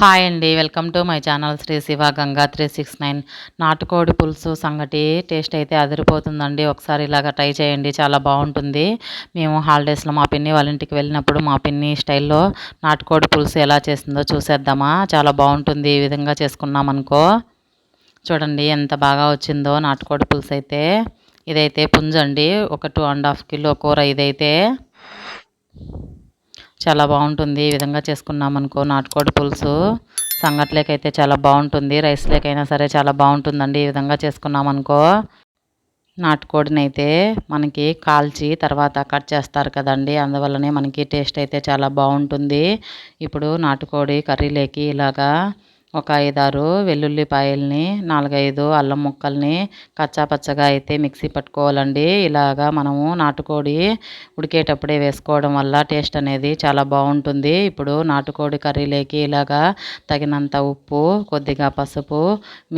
Hi అండి. Welcome to my channel Sri Shiva Ganga three six nine. నాటుకోడి పులుసు సంగటి టేస్ట్ అయితే అదిరిపోతుందండి. ఒకసారి ఇలాగ ట్రై చేయండి. చాలా బాగుంటుంది. మేము హాలిడేస్లో మా పిన్ని వాళ్ళ ఇంటికి వెళ్ళినప్పుడు మా పిన్ని స్టైల్లో నాటుకోడి పులుసు ఎలా చేసిందో చూసేద్దామా. చాలా బాగుంటుంది. ఈ విధంగా చేసుకున్నామనుకో చూడండి ఎంత బాగా వచ్చిందో నాటుకోడి పులుసు అయితే. ఇదైతే పుంజండి. ఒక టూ అండ్ హాఫ్ కిలో కూర ఇదైతే. చాలా బాగుంటుంది. ఈ విధంగా చేసుకున్నాం అనుకో నాటుకోడి పులుసు సంగట్లేకైతే చాలా బాగుంటుంది. రైస్ లేకైనా సరే చాలా బాగుంటుందండి. ఈ విధంగా చేసుకున్నాం అనుకో నాటుకోడిని అయితే మనకి కాల్చి తర్వాత కట్ చేస్తారు కదండి. అందువల్లనే మనకి టేస్ట్ అయితే చాలా బాగుంటుంది. ఇప్పుడు నాటుకోడి కర్రీలేకి ఇలాగా ఒక ఐదారు వెల్లుల్లిపాయల్ని నాలుగైదు అల్లం ముక్కల్ని కచ్చాపచ్చగా అయితే మిక్సీ పట్టుకోవాలండి. ఇలాగా మనము నాటుకోడి ఉడికేటప్పుడే వేసుకోవడం వల్ల టేస్ట్ అనేది చాలా బాగుంటుంది. ఇప్పుడు నాటుకోడి కర్రీలోకి ఇలాగా తగినంత ఉప్పు కొద్దిగా పసుపు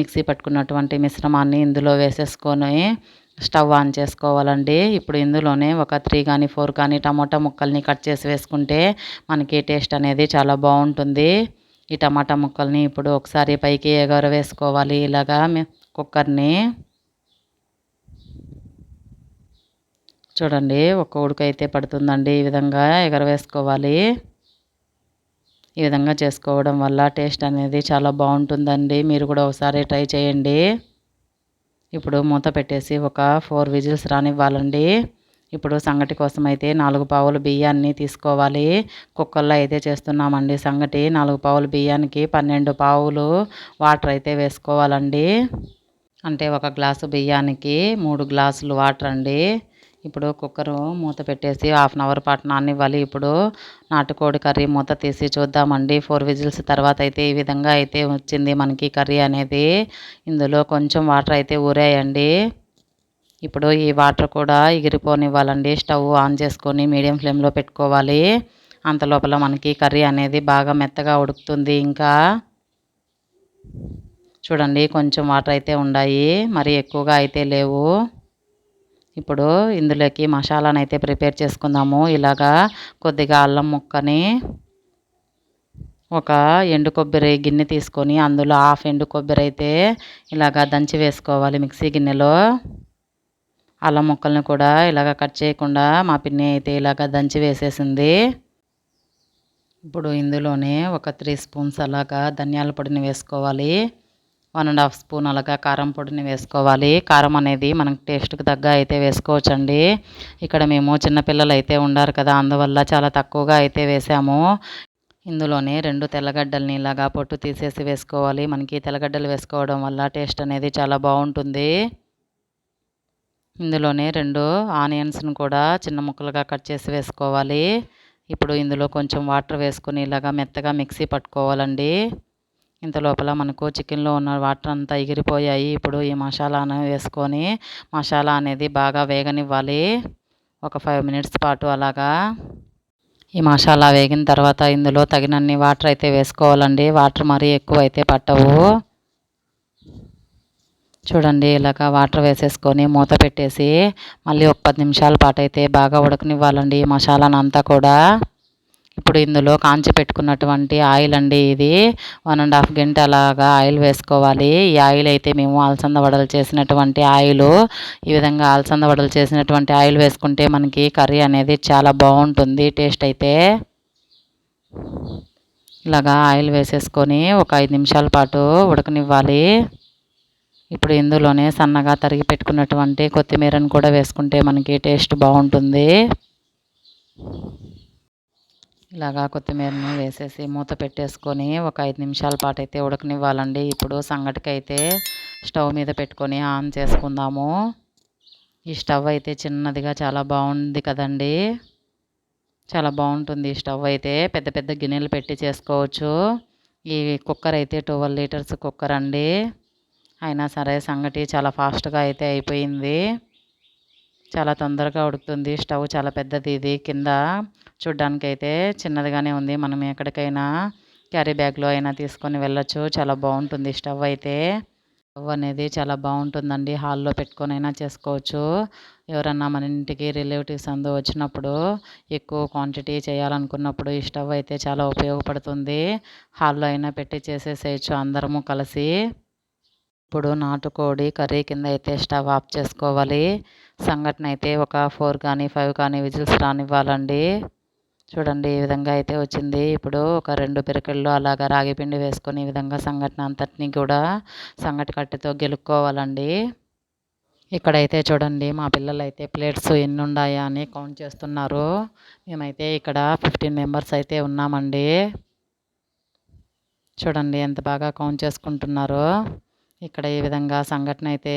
మిక్సీ పట్టుకున్నటువంటి మిశ్రమాన్ని ఇందులో వేసేసుకొని స్టవ్ ఆన్ చేసుకోవాలండి. ఇప్పుడు ఇందులోనే ఒక త్రీ కానీ ఫోర్ కానీ టమోటా ముక్కల్ని కట్ చేసి వేసుకుంటే మనకి టేస్ట్ అనేది చాలా బాగుంటుంది. ఈ టమాటా ముక్కల్ని ఇప్పుడు ఒకసారి పైకి ఎగరవేసుకోవాలి ఇలాగా కుక్కర్ని చూడండి ఒక ఉడుకు అయితే పడుతుందండి. ఈ విధంగా ఎగరవేసుకోవాలి ఈ విధంగా చేసుకోవడం వల్ల టేస్ట్ అనేది చాలా బాగుంటుందండి. మీరు కూడా ఒకసారి ట్రై చేయండి. ఇప్పుడు మూత పెట్టేసి ఒక ఫోర్ విజిల్స్ రానివ్వాలండి. ఇప్పుడు సంగటి కోసం అయితే నాలుగు పావులు బియ్యాన్ని తీసుకోవాలి. కుక్కర్లో అయితే చేస్తున్నామండి సంగటి. నాలుగు పావులు బియ్యానికి పన్నెండు పావులు వాటర్ అయితే వేసుకోవాలండి. అంటే ఒక గ్లాసు బియ్యానికి మూడు గ్లాసులు వాటర్ అండి. ఇప్పుడు కుక్కరు మూత పెట్టేసి హాఫ్ అన్ అవర్ పాటు నానివ్వాలి. ఇప్పుడు నాటుకోడి కర్రీ మూత తీసి చూద్దామండి. ఫోర్ విజిల్స్ తర్వాత అయితే ఈ విధంగా అయితే వచ్చింది మనకి కర్రీ అనేది. ఇందులో కొంచెం వాటర్ అయితే ఊరాయండి. ఇప్పుడు ఈ వాటర్ కూడా ఎగిరిపోనివ్వాలండి. స్టవ్ ఆన్ చేసుకొని మీడియం ఫ్లేమ్లో పెట్టుకోవాలి. అంత లోపల మనకి కర్రీ అనేది బాగా మెత్తగా ఉడుకుతుంది ఇంకా. చూడండి కొంచెం వాటర్ అయితే ఉన్నాయి మరి ఎక్కువగా అయితే లేవు. ఇప్పుడు ఇందులోకి మసాలాను అయితే ప్రిపేర్ చేసుకుందాము. ఇలాగా కొద్దిగా అల్లం ముక్కని ఒక ఎండు కొబ్బరి గిన్నె తీసుకొని అందులో హాఫ్ ఎండు కొబ్బరి అయితే ఇలాగా దంచి వేసుకోవాలి మిక్సీ గిన్నెలో. అల్లం ముక్కల్ని కూడా ఇలాగ కట్ చేయకుండా మా పిన్ని అయితే ఇలాగ దంచి వేసేసింది. ఇప్పుడు ఇందులోనే ఒక త్రీ స్పూన్స్ అలాగా ధనియాల పొడిని వేసుకోవాలి. వన్ అండ్ హాఫ్ స్పూన్ అలాగా కారం పొడిని వేసుకోవాలి. కారం అనేది మనకు టేస్ట్కి తగ్గ అయితే వేసుకోవచ్చండి. ఇక్కడ మేము చిన్నపిల్లలు అయితే ఉండారు కదా అందువల్ల చాలా తక్కువగా అయితే వేసాము. ఇందులోనే రెండు తెల్లగడ్డల్ని ఇలాగా పొట్టు తీసేసి వేసుకోవాలి. మనకి తెల్లగడ్డలు వేసుకోవడం వల్ల టేస్ట్ అనేది చాలా బాగుంటుంది. ఇందులోనే రెండు ఆనియన్స్ను కూడా చిన్న ముక్కలుగా కట్ చేసి వేసుకోవాలి. ఇప్పుడు ఇందులో కొంచెం వాటర్ వేసుకొని ఇలాగా మెత్తగా మిక్సీ పట్టుకోవాలండి. ఇంత లోపల మనకు చికెన్లో ఉన్న వాటర్ అంతా ఎగిరిపోయాయి. ఇప్పుడు ఈ మసాలాను వేసుకొని మసాలా అనేది బాగా వేగనివ్వాలి. ఒక ఫైవ్ మినిట్స్ పాటు అలాగా. ఈ మసాలా వేగిన తర్వాత ఇందులో తగినన్ని వాటర్ అయితే వేసుకోవాలండి. వాటర్ మరీ ఎక్కువ అయితే పట్టవు. చూడండి ఇలాగ వాటర్ వేసేసుకొని మూత పెట్టేసి మళ్ళీ ఒక పది నిమిషాల పాటు అయితే బాగా ఉడకనివ్వాలండి మసాలాను అంతా కూడా. ఇప్పుడు ఇందులో కాంచి పెట్టుకున్నటువంటి ఆయిల్ అండి ఇది. వన్ అండ్ హాఫ్ గంట అలాగా ఆయిల్ వేసుకోవాలి. ఈ ఆయిల్ అయితే మేము అలసంద వడలు చేసినటువంటి ఆయిల్. ఈ విధంగా అలసంద వడలు చేసినటువంటి ఆయిల్ వేసుకుంటే మనకి కర్రీ అనేది చాలా బాగుంటుంది టేస్ట్ అయితే. ఇలాగా ఆయిల్ వేసేసుకొని ఒక ఐదు నిమిషాల పాటు ఉడకనివ్వాలి. ఇప్పుడు ఇందులోనే సన్నగా తరిగి పెట్టుకున్నటువంటి కొత్తిమీరను కూడా వేసుకుంటే మనకి టేస్ట్ బాగుంటుంది. ఇలాగా కొత్తిమీరను వేసేసి మూత పెట్టేసుకొని ఒక ఐదు నిమిషాల పాటు అయితే ఉడకనివ్వాలండి. ఇప్పుడు సంగటికి అయితే స్టవ్ మీద పెట్టుకొని ఆన్ చేసుకుందాము. ఈ స్టవ్ అయితే చిన్నదిగా చాలా బాగుంది కదండి. చాలా బాగుంటుంది ఈ స్టవ్ అయితే. పెద్ద పెద్ద గిన్నెలు పెట్టి చేసుకోవచ్చు. ఈ కుక్కర్ అయితే ట్వెల్వ్ లీటర్స్ కుక్కర్ అండి. అయినా సరే సంగటి చాలా ఫాస్ట్గా అయితే అయిపోయింది. చాలా తొందరగా ఉడుకుతుంది. స్టవ్ చాలా పెద్దది ఇది. కింద చూడ్డానికి అయితే చిన్నదిగానే ఉంది. మనం ఎక్కడికైనా క్యారీ బ్యాగ్లో అయినా తీసుకొని వెళ్ళొచ్చు. చాలా బాగుంటుంది స్టవ్ అయితే. స్టవ్ అనేది చాలా బాగుంటుందండి. హాల్లో పెట్టుకొనైనా చేసుకోవచ్చు. ఎవరన్నా మన ఇంటికి రిలేటివ్స్ అందు వచ్చినప్పుడు ఎక్కువ క్వాంటిటీ చేయాలనుకున్నప్పుడు ఈ స్టవ్ అయితే చాలా ఉపయోగపడుతుంది. హాల్లో అయినా పెట్టి చేసేసేయచ్చు అందరము కలిసి. ఇప్పుడు నాటుకోడి కర్రీ కింద అయితే స్టవ్ ఆఫ్ చేసుకోవాలి. సంఘటన అయితే ఒక ఫోర్ కానీ ఫైవ్ కానీ విజిల్స్ రానివ్వాలండి. చూడండి ఈ విధంగా అయితే వచ్చింది. ఇప్పుడు ఒక రెండు పిరకళ్ళు అలాగా రాగి పిండి వేసుకొని ఈ విధంగా సంఘటన అంతటిని కూడా సంగటి కట్టెతో గెలుక్కోవాలండి. ఇక్కడైతే చూడండి మా పిల్లలు అయితే ప్లేట్స్ ఎన్ని ఉన్నాయా అని కౌంట్ చేస్తున్నారు. మేమైతే ఇక్కడ ఫిఫ్టీన్ మెంబర్స్ అయితే ఉన్నామండి. చూడండి ఎంత బాగా కౌంట్ చేసుకుంటున్నారో. ఇక్కడ ఈ విధంగా సంఘటన అయితే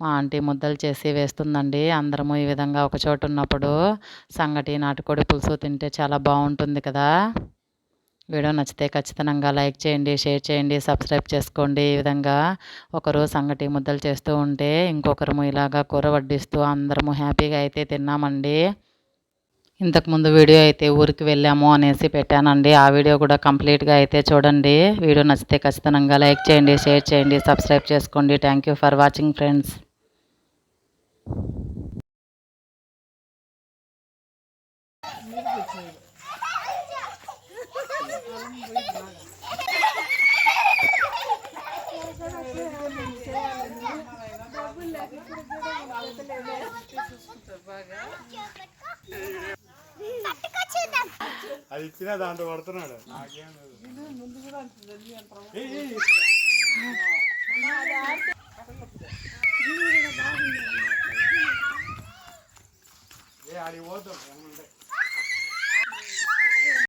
మా ఆంటీ ముద్దలు చేసి వేస్తుందండి. అందరము ఈ విధంగా ఒక చోట ఉన్నప్పుడు సంగటి నాటుకోడి పులుసు తింటే చాలా బాగుంటుంది కదా. వీడియో నచ్చితే ఖచ్చితంగా లైక్ చేయండి షేర్ చేయండి సబ్స్క్రైబ్ చేసుకోండి. ఈ విధంగా ఒకరు సంగటి ముద్దలు చేస్తూ ఉంటే ఇంకొకరు ఇలాగా కూర వడ్డిస్తూ అందరము హ్యాపీగా అయితే తిన్నామండి. ఇంతకుముందు వీడియో అయితే ఊరికి వెళ్ళాము అనేసి పెట్టానండి. ఆ వీడియో కూడా కంప్లీట్గా అయితే చూడండి. వీడియో నచ్చితే ఖచ్చితంగా లైక్ చేయండి షేర్ చేయండి సబ్స్క్రైబ్ చేసుకోండి. Thank you for watching friends. అది ఇచ్చిన దాంట్లో పడుతున్నాడు. నాకేం లేదు. ఏ ఆడికి పోతాం.